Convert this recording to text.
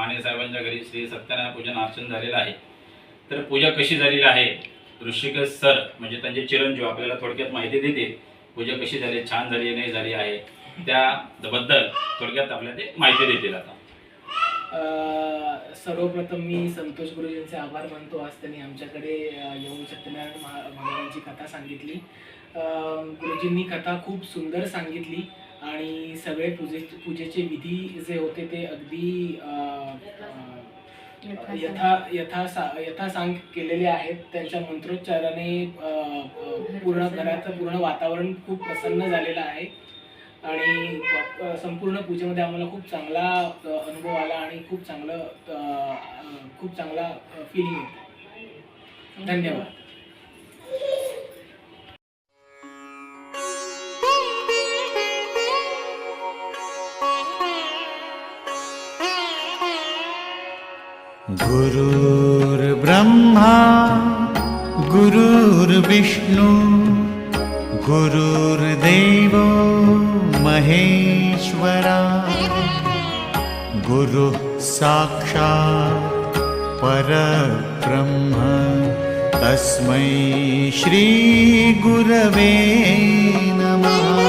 माने साहेबांच्या घरी श्री सत्यनारायण पूजन अर्चन झालेलं आहे. तर पूजा कशी झालेली आहे? ऋषिकेश सर म्हणजे त्यांचे चिरंजीव आपल्याला थोडक्यात माहिती देतील पूजा कशी झाली छान झाली नाही झाली आहे. त्याबद्दल थोडक्यात आपल्याला ते माहिती देतील आता. सर्वप्रथम मी संतोष गुरुजींचे आभार मानतो. आज त्यांनी आमच्याकडे येऊन सत्यनारायण महा महाराजांची कथा सांगितली. गुरुजींनी कथा खूप सुंदर सांगितली. आणि सगळे पूजे पूजेचे विधी जे होते ते अगदी यथा यथा सा यथासांग केलेले आहेत. त्यांच्या मंत्रोच्चाराने पूर्ण घराचं पूर्ण वातावरण खूप प्रसन्न झालेलं आहे. आणि संपूर्ण पूजेमध्ये आम्हाला खूप चांगला अनुभव आला आणि खूप चांगलं खूप चांगला फिलिंग येतं. धन्यवाद. गुरुर्ब्रह्मा गुरुर्विष्णु गुरुर्देवो महेश्वरा। गुरुः साक्षात् परब्रह्म तस्मै श्रीगुरवे नमः